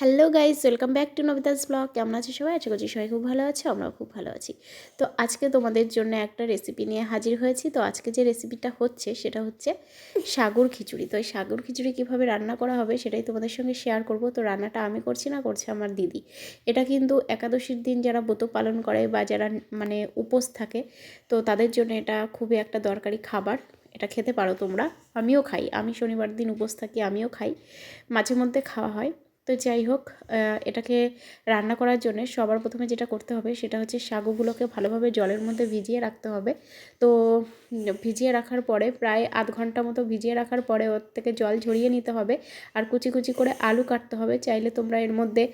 Hello guys welcome back to নবিতাস blog. কেমন আছে সবাই? আশা করছি সবাই খুব ভালো আছে, আমরাও খুব ভালো আছি। তো আজকে তোমাদের জন্য একটা রেসিপি নিয়ে হাজির হয়েছি। তো আজকে যে রেসিপিটা হচ্ছে, সেটা হচ্ছে সাগর খিচুড়ি। তো এই সাগর খিচুড়ি কীভাবে রান্না করা হবে, সেটাই তোমাদের সঙ্গে শেয়ার করব। তো রান্নাটা আমি করছি না, করছে আমার দিদি। এটা কিন্তু একাদশীর দিন যারা ব্রত পালন করে বা যারা মানে উপোস থাকে, তো তাদের জন্য এটা খুবই একটা দরকারি খাবার। এটা খেতে পারো তোমরা। আমিও খাই। আমি শনিবার দিন উপোস থাকি, আমিও খাই। মাঝে মধ্যে খাওয়া হয়। তো যাই হোক এটাকে রান্না করার জন্য সবার প্রথমে যেটা করতে হবে সেটা হচ্ছে সাগুগুলোকে ভালোভাবে জলের মধ্যে ভিজিয়ে রাখতে হবে। তো ভিজিয়ে রাখার পরে প্রায় আধ ঘণ্টা মতো ভিজিয়ে রাখার পরে ওর থেকে জল ঝরিয়ে নিতে হবে আর কুচি কুচি করে আলু কাটতে হবে। চাইলে তোমরা এর মধ্যে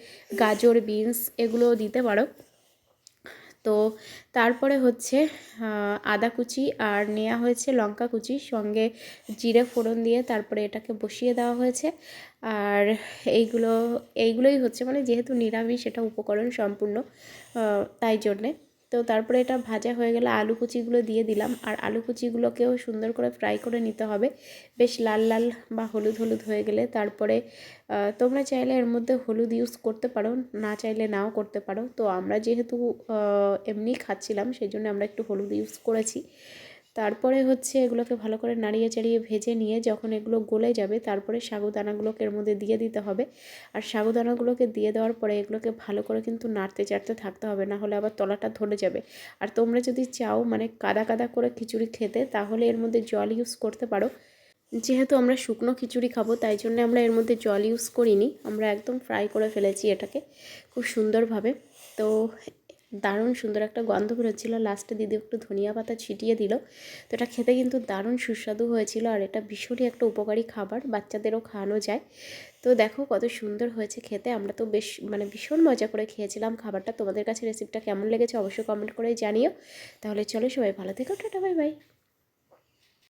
গাজর, বিনস এগুলোও দিতে পারো। তো তারপরে হচ্ছে আদা কুচি আর নেওয়া হয়েছে লঙ্কা কুচি, সঙ্গে জিরে ফোড়ন দিয়ে তারপরে এটাকে বসিয়ে দেওয়া হয়েছে। আর এইগুলো, এইগুলোই হচ্ছে মানে যেহেতু নিরামিষ এটা উপকরণ সম্পূর্ণ তাই জন্যে। তো তারপরে এটা ভাজা হয়ে গেলে আলু কুচিগুলো দিয়ে দিলাম। আর আলু কুচিগুলোকেও সুন্দর করে ফ্রাই করে নিতে হবে। বেশ লাল লাল বা হলুদ হলুদ হয়ে গেলে তারপরে তোমরা চাইলে এর মধ্যে হলুদ ইউজ করতে পারো, না চাইলে নাও করতে পারো। তো আমরা যেহেতু এমনি খাচ্ছিলাম সেই জন্য আমরা একটু হলুদ ইউজ করেছি। তারপরে হচ্ছে এগুলোকে ভালো করে নাড়িয়ে চাড়িয়ে ভেজে নিয়ে যখন এগুলো গলে যাবে, তারপরে সাগুদানাগুলোকে এর মধ্যে দিয়ে দিতে হবে। আর সাগুদানাগুলোকে দিয়ে দেওয়ার পরে এগুলোকে ভালো করে কিন্তু নাড়তে চাড়তে থাকতে হবে, না হলে আবার তলাটা ধরে যাবে। আর তোমরা যদি চাও মানে কাদা কাদা করে খিচুড়ি খেতে, তাহলে এর মধ্যে জল ইউজ করতে পারো। যেহেতু আমরা শুকনো খিচুড়ি খাব, তাই জন্য আমরা এর মধ্যে জল ইউজ করিনি। আমরা একদম ফ্রাই করে ফেলেছি এটাকে, খুব সুন্দরভাবে। তো দারুণ সুন্দর একটা গন্ধ বেরোচ্ছিল লাস্টে দিদি একটু ধনিয়া পাতা ছিটিয়ে দিল। তো এটা খেতে কিন্তু দারুণ সুস্বাদু হয়েছিল আর এটা ভীষণই একটা উপকারী খাবার, বাচ্চাদেরও খাওয়ানো যায়। তো দেখো কত সুন্দর হয়েছে খেতে। আমরা তো বেশ মানে ভীষণ মজা করে খেয়েছিলাম খাবারটা। তোমাদের কাছে রেসিপিটা কেমন লেগেছে অবশ্যই কমেন্ট করে জানিও। তাহলে চলো সবাই ভালো থেকো। Tata bye bye